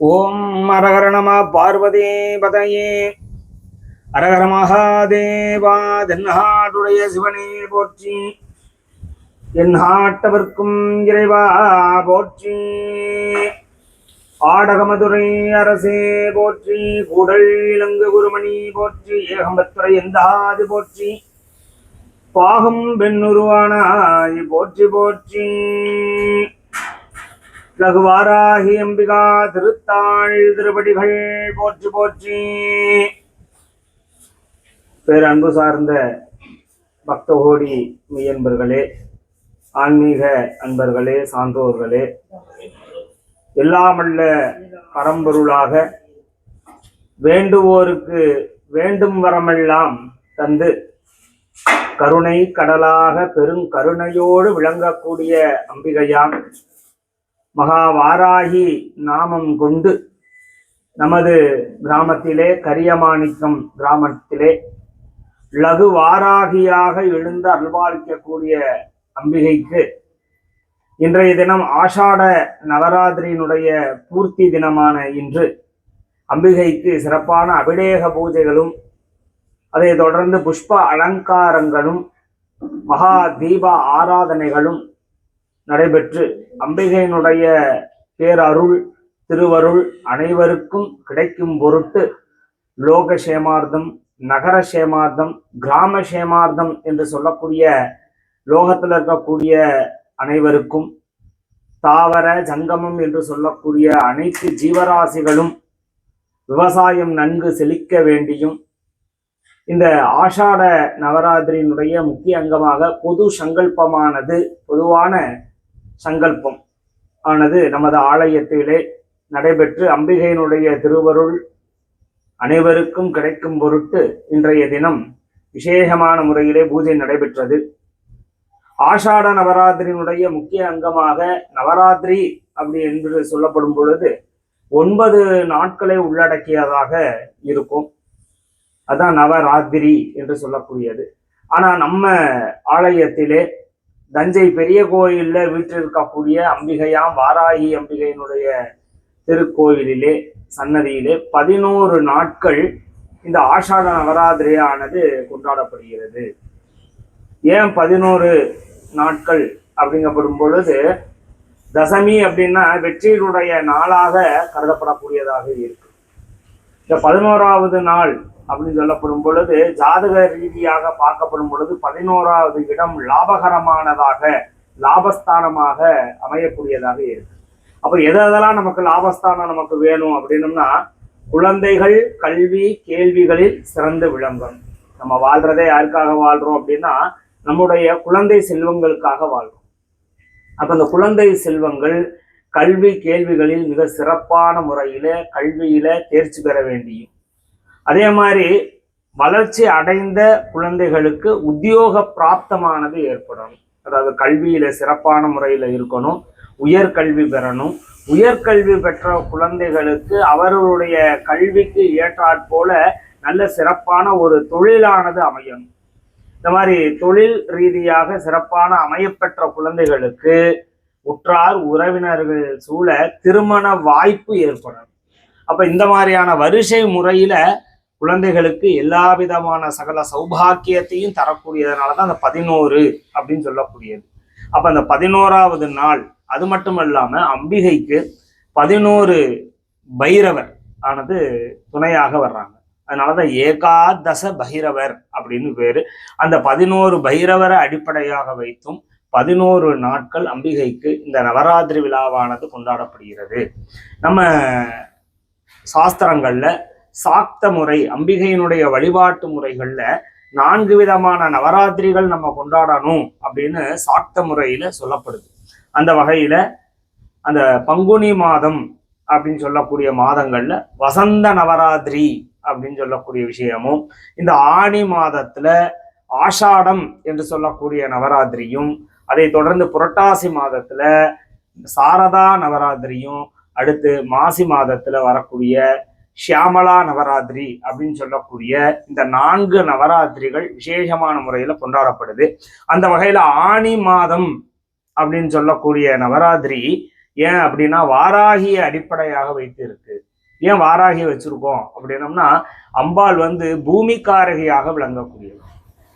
ஓம் அரகர நம பார்வதி பதையே. அரகர மகாதேவா தென்னாடுடைய சிவனே போற்றி. என்னாட்டவர்க்கும் இறைவா போற்றி. ஆடகமதுரை அரசே போற்றி. கூடல் இலங்கு குருமணி போற்றி. ஏகம்பத்துறை எந்தாது போற்றி. பாகம் பெண்ணுருவானாய் போற்றி போற்றி. லகுவாராகி அம்பிகா திருத்தாள் திருப்படிகள் போற்றி போற்றி. பேரன்பு சார்ந்த பக்தகோடி மெய்யன்பர்களே ஆன்மீக அன்பர்களே சான்றோர்களே எல்லாமல்ல பரம்பொருளாக வேண்டுவோருக்கு வேண்டும் வரமெல்லாம் தந்து கருணை கடலாக பெருங்கருணையோடு விளங்கக்கூடிய அம்பிகையாம் மகா வாராகி நாமம் கொண்டு நமது கிராமத்திலே கரியமாணிக்கம் கிராமத்திலே லகு வாராகியாக எழுந்து அல்வாளிக்கக்கூடிய அம்பிகைக்கு இன்றைய தினம் ஆஷாட நவராத்திரியினுடைய பூர்த்தி தினமான இன்று அம்பிகைக்கு சிறப்பான அபிடேக பூஜைகளும் அதை தொடர்ந்து புஷ்ப அலங்காரங்களும் மகா தீப ஆராதனைகளும் நடைபெற்று அம்பிகையினுடைய பேரருள் திருவருள் அனைவருக்கும் கிடைக்கும் பொருட்டு லோக சேமார்த்தம் நகர சேமார்த்தம் கிராம சேமார்த்தம் என்று சொல்லக்கூடிய லோகத்தில் இருக்கக்கூடிய அனைவருக்கும் தாவர ஜங்கமம் என்று சொல்லக்கூடிய அனைத்து ஜீவராசிகளும் விவசாயம் நன்கு செழிக்க வேண்டியும் இந்த ஆஷாட நவராத்திரியினுடைய முக்கிய அங்கமாக பொது சங்கல்பமானது பொதுவான சங்கல்பம். ஆனது நமது ஆலயத்திலே நடைபெற்று அம்பிகையினுடைய திருவருள் அனைவருக்கும் கிடைக்கும் பொருட்டு இன்றைய தினம் விசேஷமான முறையிலே பூஜை நடைபெற்றது. ஆஷாட நவராத்திரியினுடைய முக்கிய அங்கமாக நவராத்திரி அப்படி என்று சொல்லப்படும் பொழுது ஒன்பது நாட்களை உள்ளடக்கியதாக இருக்கும். அதான் நவராத்திரி என்று சொல்லக்கூடியது. ஆனால் நம்ம ஆலயத்திலே தஞ்சை பெரிய கோயில்ல வீற்றிருக்கக்கூடிய அம்பிகையாம் வாராகி அம்பிகையினுடைய திருக்கோயிலிலே சன்னதியிலே பதினோரு நாட்கள் இந்த ஆஷாட நவராத்திரியானது கொண்டாடப்படுகிறது. ஏன் பதினோரு நாட்கள் அப்படிங்கப்படும் பொழுது தசமி அப்படின்னா வெற்றியினுடைய நாளாக கருதப்படக்கூடியதாக இருக்கு. இந்த பதினோராவது நாள் அப்படின்னு சொல்லப்படும் பொழுது ஜாதக ரீதியாக பார்க்கப்படும் பொழுது பதினோராவது இடம் லாபகரமானதாக லாபஸ்தானமாக அமையக்கூடியதாக இருக்கு. அப்போ எதெல்லாம் நமக்கு லாபஸ்தானம் நமக்கு வேணும் அப்படின்னம்னா குழந்தைகள் கல்வி கேள்விகளில் சிறந்து விளங்கும். நம்ம வாழ்றதே யாருக்காக வாழ்றோம் அப்படின்னா நம்முடைய குழந்தை செல்வங்களுக்காக வாழ்றோம். அப்போ அந்த குழந்தை செல்வங்கள் கல்வி கேள்விகளில் மிக சிறப்பான முறையில் கல்வியில் தேர்ச்சி பெற வேண்டியும். அதே மாதிரி வளர்ச்சி அடைந்த குழந்தைகளுக்கு உத்தியோக பிராப்தமானது ஏற்படணும் அதாவது கல்வியில் சிறப்பான முறையில் இருக்கணும் உயர்கல்வி பெறணும். உயர்கல்வி பெற்ற குழந்தைகளுக்கு அவர்களுடைய கல்விக்கு ஏற்றாற்போல நல்ல சிறப்பான ஒரு தொழிலானது அமையணும். இந்த மாதிரி தொழில் ரீதியாக சிறப்பான அமையப்பெற்ற குழந்தைகளுக்கு உற்றார் உறவினர்கள் சூழ திருமண வாய்ப்பு ஏற்படும். அப்ப இந்த மாதிரியான வரிசை முறையில குழந்தைகளுக்கு எல்லா விதமான சகல சௌபாக்கியத்தையும் தரக்கூடியதுனால தான் அந்த பதினோரு அப்படின்னு சொல்லக்கூடியது. அப்ப அந்த பதினோராவது நாள் அது மட்டும் இல்லாம அம்பிகைக்கு பதினோரு பைரவர் ஆனது துணையாக வர்றாங்க. அதனாலதான் ஏகாதச பைரவர் அப்படின்னு பேரு. அந்த பதினோரு பைரவரை அடிப்படையாக வைத்தும் பதினோரு நாட்கள் அம்பிகைக்கு இந்த நவராத்திரி விழாவானது கொண்டாடப்படுகிறது. நம்ம சாஸ்திரங்களில் சாக்த முறை அம்பிகையினுடைய வழிபாட்டு முறைகளில் நான்கு விதமான நவராத்திரிகள் நம்ம கொண்டாடணும் அப்படின்னு சாக்த முறையில் சொல்லப்படுது. அந்த வகையில் அந்த பங்குனி மாதம் அப்படின்னு சொல்லக்கூடிய மாதங்களில் வசந்த நவராத்திரி அப்படின்னு சொல்லக்கூடிய விஷயமும் இந்த ஆணி மாதத்தில் ஆஷாடம் என்று சொல்லக்கூடிய நவராத்திரியும் அதை தொடர்ந்து புரட்டாசி மாதத்துல சாரதா நவராத்திரியும் அடுத்து மாசி மாதத்துல வரக்கூடிய ஷியாமலா நவராத்திரி அப்படின்னு சொல்லக்கூடிய இந்த நான்கு நவராத்திரிகள் விசேஷமான முறையில கொண்டாடப்படுது. அந்த வகையில ஆணி மாதம் அப்படின்னு சொல்லக்கூடிய நவராத்திரி ஏன் அப்படின்னா வாராகியை அடிப்படையாக வைத்து இருக்கு ஏன் வாராகி வச்சிருக்கோம் அப்படின்னம்னா அம்பாள் வந்து பூமிக்காரகியாக விளங்கக்கூடியது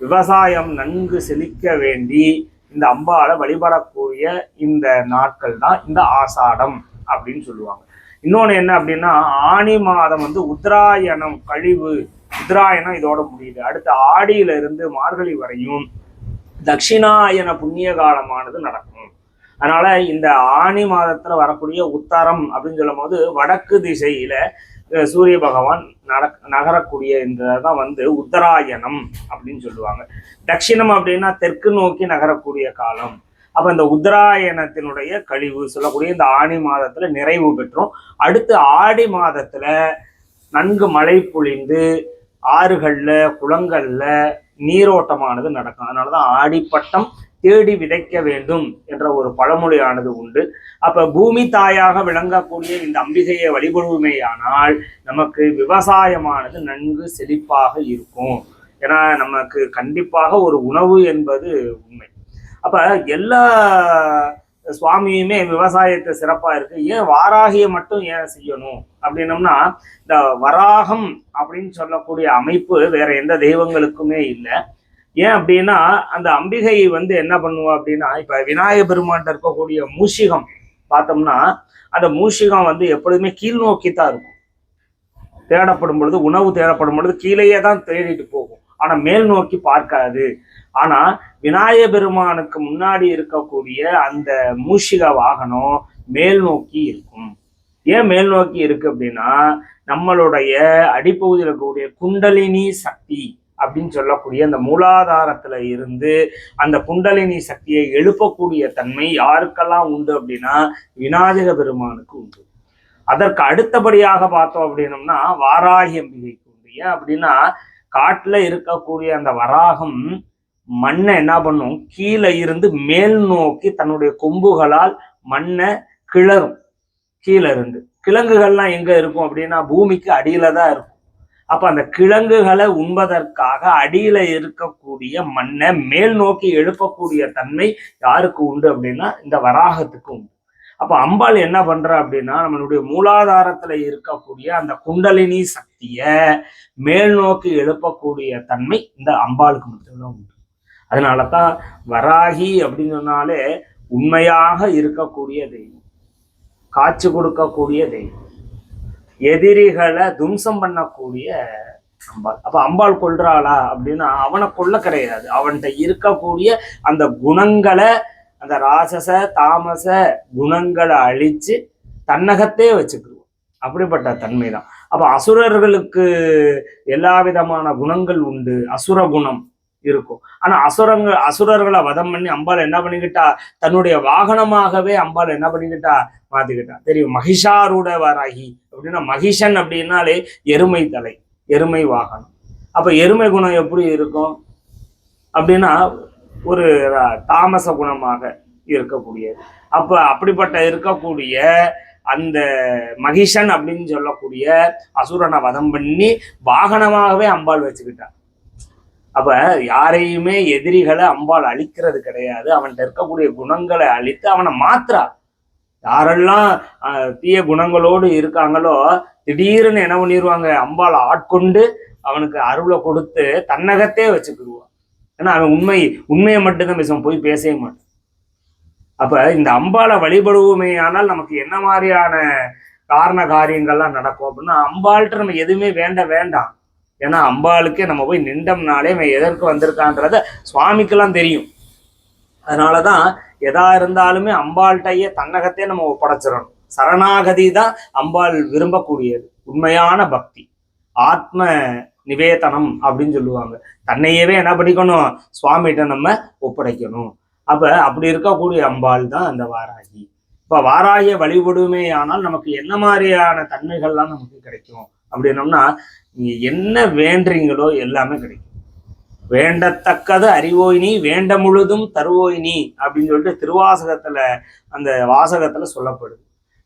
விவசாயம் நன்கு செழிக்க வேண்டி இந்த அம்பாளை வழிபடக்கூடிய இந்த நாட்கள் தான் இந்த ஆசாடம் அப்படின்னு சொல்லுவாங்க. இன்னொன்று என்ன அப்படின்னா ஆனி மாதம் வந்து உத்தராயணம் கழிவு உத்தராயணம் இதோட முடியுது. அடுத்து ஆடியில இருந்து மார்கழி வரையும் தட்சிணாயன புண்ணிய காலமானது நடக்கும். அதனால இந்த ஆனி மாதத்துல வரக்கூடிய உத்தரம் அப்படின்னு சொல்லும் போது வடக்கு திசையில சூரிய பகவான் நடக் நகரக்கூடிய தான் வந்து உத்தராயணம் அப்படின்னு சொல்லுவாங்க. தட்சிணம் அப்படின்னா தெற்கு நோக்கி நகரக்கூடிய காலம். அப்போ இந்த உத்தராயணத்தினுடைய கழிவு சொல்லக்கூடிய இந்த ஆணி மாதத்தில் நிறைவு பெற்றோம். அடுத்து ஆடி மாதத்தில் நன்கு மழை பொழிந்து ஆறுகளில் குளங்களில் நீரோட்டமானது நடக்கும். அதனாலதான் ஆடிப்பட்டம் தேடி விதைக்க வேண்டும் என்ற ஒரு பழமொழியானது உண்டு. அப்ப பூமி தாயாக விளங்கக்கூடிய இந்த அம்பிகையை வழிபடுமையானால் நமக்கு விவசாயமானது நன்கு செழிப்பாக இருக்கும். ஏன்னா நமக்கு கண்டிப்பாக ஒரு உணவு என்பது உண்மை. அப்ப எல்லா சுவாமியுமே விவசாயத்தை சிறப்பா இருக்கு. ஏன் வாராகியை மட்டும் ஏன் செய்யணும்? அப்படின்னம்னா இந்த வராகம் அப்படின்னு சொல்லக்கூடிய அமைப்பு வேற எந்த தெய்வங்களுக்குமே இல்லை. ஏன் அப்படின்னா அந்த அம்பிகை வந்து என்ன பண்ணுவா அப்படின்னா இப்போ விநாயக பெருமான்ட்ட இருக்கக்கூடிய மூஷிகம் பார்த்தோம்னா அந்த மூஷிகம் வந்து எப்பொழுதுமே கீழ் நோக்கி தான் இருக்கும். தேடப்படும் பொழுது உணவு தேடப்படும் பொழுது கீழேயே தான் தேடிட்டு போகும். ஆனால் மேல் நோக்கி பார்க்காது. ஆனால் விநாயக பெருமானுக்கு முன்னாடி இருக்கக்கூடிய அந்த மூஷிக வாகனம் மேல் நோக்கி இருக்கும். ஏன் மேல் நோக்கி இருக்கு அப்படின்னா நம்மளுடைய அடிப்பகுதியில் இருக்கக்கூடிய குண்டலினி சக்தி அப்படின்னு சொல்லக்கூடிய அந்த மூலாதாரத்துல இருந்து அந்த குண்டலினி சக்தியை எழுப்பக்கூடிய தன்மை யாருக்கெல்லாம் உண்டு அப்படின்னா விநாயக பெருமானுக்கு உண்டு. அதற்கு அடுத்தபடியாக பார்த்தோம் அப்படின்னம்னா வாராகி அம்பிகைக்கு உண்டு. ஏன் அப்படின்னா காட்டுல இருக்கக்கூடிய அந்த வராகம் மண்ணை என்ன பண்ணும்? கீழே இருந்து மேல் நோக்கி தன்னுடைய கொம்புகளால் மண்ணை கிளறும். கீழே இருந்து. கிழங்குகள்லாம் எங்க இருக்கும் அப்படின்னா பூமிக்கு அடியில தான் இருக்கும். அப்ப அந்த கிழங்குகளை உண்பதற்காக அடியில இருக்கக்கூடிய மண்ணை மேல் நோக்கி எழுப்பக்கூடிய தன்மை யாருக்கு உண்டு அப்படின்னா இந்த வராகத்துக்கு உண்டு. அப்ப அம்பாள் என்ன பண்ற அப்படின்னா நம்மளுடைய மூலாதாரத்துல இருக்கக்கூடிய அந்த குண்டலினி சக்திய மேல் நோக்கி எழுப்பக்கூடிய தன்மை இந்த அம்பாளுக்கு மட்டும்தான் உண்டு. அதனால தான் வராகி அப்படின்னு சொன்னாலே உண்மையாக இருக்கக்கூடிய தெய்வம் காட்சி கொடுக்கக்கூடிய தெய்வம். எதிரிகளை தும்சம் பண்ணக்கூடிய அம்பாள். அப்ப அம்பாள் கொள்றாளா அப்படின்னா அவனை கொள்ள கிடையாது. அவன்கிட்ட இருக்கக்கூடிய அந்த குணங்களை அந்த ராசச தாமச குணங்களை அழிச்சு தன்னகத்தே வச்சுக்கிடுவோம் அப்படிப்பட்ட தன்மை தான் அப்ப அசுரர்களுக்கு எல்லா விதமான குணங்கள் உண்டு. அசுர குணம். இருக்கும். ஆனா அசுரங்க அசுரர்களை வதம் பண்ணி அம்பாள் என்ன பண்ணிக்கிட்டா? தன்னுடைய வாகனமாகவே அம்பாள் என்ன பண்ணிக்கிட்டா? மாத்திக்கிட்டா. தெரியும்? மகிஷாரூட வராகி. அப்படின்னா மகிஷன் அப்படின்னாலே எருமை தலை எருமை வாகனம். அப்ப எருமை குணம் எப்படி இருக்கும்? அப்படின்னா ஒரு தாமச குணமாக இருக்கக்கூடியது. அப்ப அப்படிப்பட்ட இருக்கக்கூடிய அந்த மகிஷன் அப்படின்னு சொல்லக்கூடிய அசுரனை வதம் பண்ணி வாகனமாகவே அம்பாள் வச்சுக்கிட்டான் அப்ப யாரையுமே எதிரிகளை அம்பாள் அழிக்கிறது கிடையாது. அவன்கிட்ட இருக்கக்கூடிய குணங்களை அழித்து அவனை மாத்துறா. யாரெல்லாம் தீய குணங்களோடு இருக்காங்களோ திடீர்னு என்ன பண்ணிடுவாங்க அம்பாளை ஆட்கொண்டு அவனுக்கு அருளை கொடுத்து தன்னகத்தே வச்சுக்கிடுவான். ஏன்னா அவன் உண்மை உண்மையை மட்டும்தான் பேசுவான். போய் பேசவே மாட்டான். அப்ப இந்த அம்பாளை வழிபடுவோமே ஆனால் நமக்கு என்ன மாதிரியான காரண காரியங்கள்லாம் நடக்கும் அப்படின்னா அம்பாள்கிட்ட நம்ம எதுவுமே வேண்ட வேண்டாம். ஏன்னா அம்பாளுக்கே நம்ம போய் நின்றம்னாலே இவன் எதற்கு வந்திருக்கான்றத சுவாமிக்கெல்லாம் தெரியும். அதனால தான் எதா இருந்தாலுமே அம்பாள்கிட்டயே தன்னகத்தையே நம்ம ஒப்படைச்சிடணும். சரணாகதி தான் அம்பாள் விரும்பக்கூடியது. உண்மையான பக்தி. ஆத்ம நிவேதனம் அப்படின்னு சொல்லுவாங்க. தன்னையவே என்ன பண்ணிக்கணும்? சுவாமிகிட்ட நம்ம ஒப்படைக்கணும். அப்ப அப்படி இருக்கக்கூடிய அம்பாள் தான் அந்த வாராகி. இப்ப வாராகிய வழிபடுமே ஆனால் நமக்கு என்ன மாதிரியான தன்மைகள்லாம் நமக்கு கிடைக்கும்? அப்படின்னோம்னா நீங்க என்ன வேண்டுறீங்களோ எல்லாமே கிடைக்கும். வேண்டத்தக்கது அறிவோயினி வேண்ட முழுதும் தருவோயினி அப்படின்னு சொல்லிட்டு திருவாசகத்துல அந்த வாசகத்துல சொல்லப்படுது.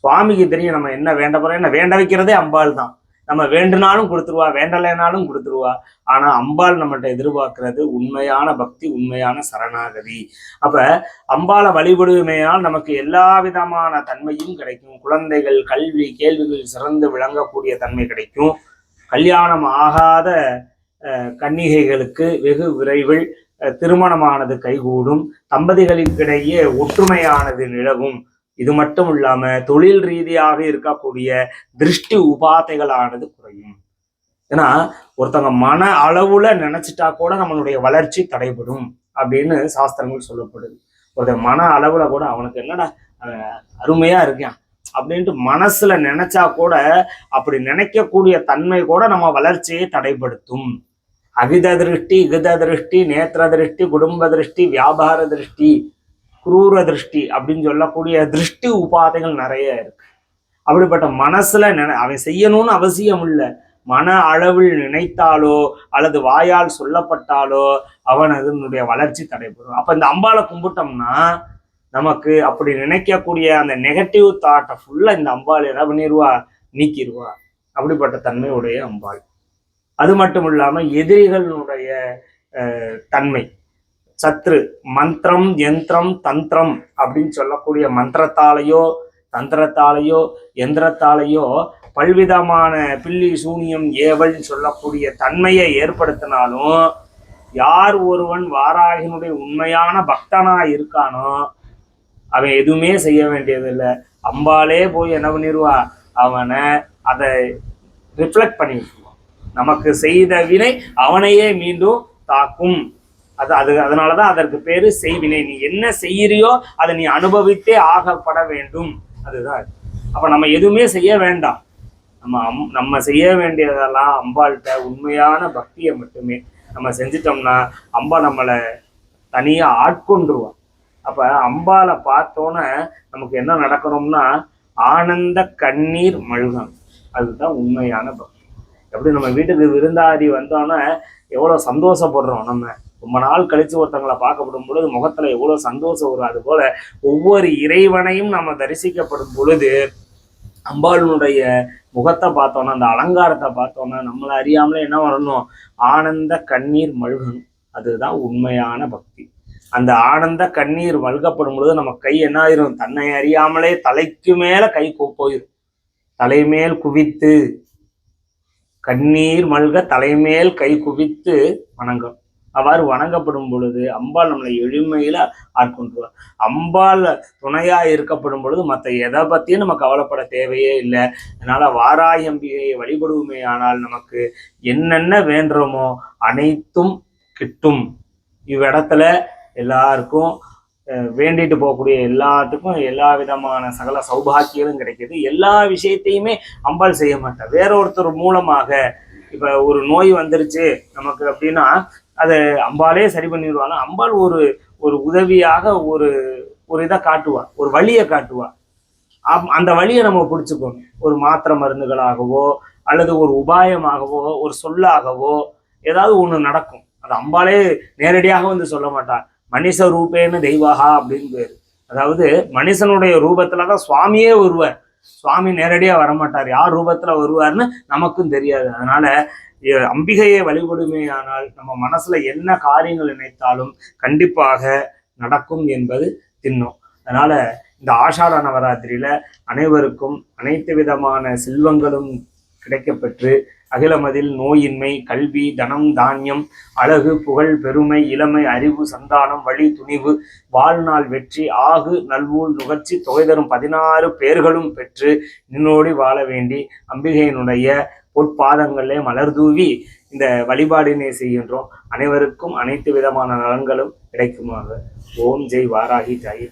சுவாமிக்கு தெரியும் நம்ம என்ன வேண்ட போறோம் என்ன வேண்ட வைக்கிறதே அம்பாள் தான். நம்ம வேண்டுனாலும் கொடுத்துருவா வேண்டலைனாலும் கொடுத்துருவா. ஆனா அம்பாள் நம்மகிட்ட எதிர்பார்க்கிறது உண்மையான பக்தி உண்மையான சரணாகதி. அப்ப அம்பாளை வழிபடுமையால் நமக்கு எல்லா விதமான தன்மையும் கிடைக்கும். குழந்தைகள் கல்வி கேள்விகள் சிறந்து விளங்கக்கூடிய தன்மை கிடைக்கும். கல்யாணம் ஆகாத கன்னிகைகளுக்கு வெகு விரைவில் திருமணமானது கைகூடும். தம்பதிகளுக்கிடையே ஒற்றுமையானது நிலவும். இது மட்டும் இல்லாம தொழில் ரீதியாக இருக்கக்கூடிய திருஷ்டி உபாதைகளானது குறையும். ஏன்னா ஒருத்தவங்க மன அளவுல நினைச்சிட்டா கூட நம்மளுடைய வளர்ச்சி தடைபடும் அப்படின்னு சாஸ்திரங்கள் சொல்லப்படுது. ஒருத்தன் மன அளவுல கூட அவனுக்கு என்னடா அருமையா இருக்கான் அப்படின்ட்டு மனசுல நினைச்சா கூட அப்படி நினைக்கக்கூடிய தன்மை கூட நம்ம வளர்ச்சியை தடைப்படுத்தும் அகித திருஷ்டி இகித திருஷ்டி நேத்திர திருஷ்டி குடும்ப திருஷ்டி வியாபார திருஷ்டி குரூர திருஷ்டி அப்படின்னு சொல்லக்கூடிய திருஷ்டி உபாதைகள் நிறைய இருக்கு. அப்படிப்பட்ட மனசுல நினை அவன் செய்யணும்னு அவசியம் இல்லை. மன அளவில் நினைத்தாலோ அல்லது வாயால் சொல்லப்பட்டாலோ அவன் அதனுடைய வளர்ச்சி தடைபடும். அப்ப இந்த அம்பாளை கும்பிட்டோம்னா நமக்கு அப்படி நினைக்கக்கூடிய அந்த நெகட்டிவ் தாட்டை ஃபுல்லா இந்த அம்பாள் என்ன பண்ணிடுவா நீக்கிடுவா அப்படிப்பட்ட தன்மையுடைய அம்பாள். அது மட்டும் இல்லாமல் எதிரிகளுடைய தன்மை. சத்ரு மந்திரம் யந்திரம் தந்திரம் அப்படின்னு சொல்லக்கூடிய மந்திரத்தாலேயோ தந்திரத்தாலேயோ எந்திரத்தாலேயோ பல்விதமான பில்லி சூனியம் ஏவல் சொல்லக்கூடிய தன்மையை ஏற்படுத்தினாலும் யார் ஒருவன் வாராகினுடைய உண்மையான பக்தனா இருக்கானோ அவன் எதுவுமே செய்ய வேண்டியதில்லை. அம்பாலே போய் என்ன பண்ணிடுவா அவனை அதை ரிஃப்ளெக்ட் பண்ணி நமக்கு செய்த வினை அவனையே மீண்டும் தாக்கும். அது அது அதனால தான் அதற்கு பேர் செய்வினை. நீ என்ன செய்கிறியோ அதை நீ அனுபவித்தே ஆகப்பட வேண்டும். அதுதான் அப்போ நம்ம எதுவுமே செய்ய வேண்டாம். நம்ம அம் நம்ம செய்ய வேண்டியதெல்லாம் அம்பாள்கிட்ட உண்மையான பக்தியை மட்டுமே. நம்ம செஞ்சிட்டோம்னா அம்பா நம்மளை தனியாக ஆட்கொண்டுருவா அப்போ அம்பாளை பார்த்தோன்னே நமக்கு என்ன நடக்கணும்னா ஆனந்த கண்ணீர் மழுகம் அதுதான் உண்மையான பக்தி. எப்படி நம்ம வீட்டுக்கு விருந்தாடி வந்தோன்னே எவ்வளோ சந்தோஷப்படுறோம் நம்ம. ரொம்ப நாள் கழிச்சு ஒருத்தங்களை பார்க்கப்படும் பொழுது முகத்தில் எவ்வளோ சந்தோஷம் வரும். அது போல் ஒவ்வொரு இறைவனையும் நம்ம தரிசிக்கப்படும் பொழுது அம்பாளுடைய முகத்தை பார்த்தோன்னா அந்த அலங்காரத்தை பார்த்தோன்னா நம்மளை அறியாமலே என்ன வரணும்? ஆனந்த கண்ணீர் மழுகணும் அதுதான் உண்மையான பக்தி. அந்த ஆனந்த கண்ணீர் மல்கப்படும் பொழுது நம்ம கை என்ன ஆயிரும்? தன்னை அறியாமலே தலைக்கு மேல கை போயிடும் தலைமேல் குவித்து கண்ணீர் மல்க தலைமேல் கை குவித்து வணங்கும். அவ்வாறு வணங்கப்படும் பொழுது அம்பாள் நம்மளை எளிமையில ஆட்கொண்டுருவார் அம்பாள் துணையா இருக்கப்படும் பொழுது மற்ற எதை பத்தியும் நம்ம கவலைப்பட தேவையே இல்லை. அதனால வாராயம்பிகையை வழிபடுவோமே ஆனால் நமக்கு என்னென்ன வேண்டுமோ அனைத்தும் கிட்டும். இவ்விடத்துல எல்லாருக்கும் வேண்டிட்டு போகக்கூடிய எல்லாத்துக்கும் எல்லா விதமான சகல சௌபாக்கியங்களும் கிடைக்கிது. எல்லா விஷயத்தையுமே அம்பாள் செய்ய மாட்டேன் வேற ஒருத்தர் மூலமாக இப்போ ஒரு நோய் வந்துருச்சு நமக்கு அப்படின்னா அதை அம்பாலே சரி பண்ணிடுவாங்க அம்பாள் ஒரு ஒரு உதவியாக ஒரு ஒரு இதை காட்டுவா ஒரு வழியை காட்டுவா. அந்த வழியை நம்ம பிடிச்சுக்கணும். ஒரு மாத்திரை மருந்துகளாகவோ அல்லது ஒரு உபாயமாகவோ ஒரு சொல்லாகவோ ஏதாவது ஒன்று நடக்கும். அது அம்பாலே நேரடியாக வந்து சொல்ல மாட்டார் மனுஷ ரூபேன்னு தெய்வாகா அப்படின்னு பேர். அதாவது மனுஷனுடைய ரூபத்துல தான் சுவாமியே வருவார். சுவாமி நேரடியாக வரமாட்டார். யார் ரூபத்தில் வருவார்னு நமக்கும் தெரியாது. அதனால அம்பிகையை வழிபடுமே ஆனால் நம்ம மனசுல என்ன காரியங்கள் நினைத்தாலும் கண்டிப்பாக நடக்கும் என்பது திண்ணம். அதனால இந்த ஆஷாட நவராத்திரியில அனைவருக்கும் அனைத்து விதமான செல்வங்களும் கிடைக்கப்பெற்று அகிலமதில் நோயின்மை கல்வி தனம் தானியம் அழகு புகழ் பெருமை இளமை அறிவு சந்தானம் வழி துணிவு வாழ்நாள் வெற்றி ஆகு நல்வூல் நுகர்ச்சி தொகை தரும் பதினாறு பேர்களும் பெற்று நின்னோடி வாழ வேண்டி அம்பிகையினுடைய பொற்பாதங்களே மலர் தூவி இந்த வழிபாடினை செய்கின்றோம். அனைவருக்கும் அனைத்து விதமான நலன்களும் கிடைக்குமாக. ஓம் ஜெய் வாராகி ஜாயி.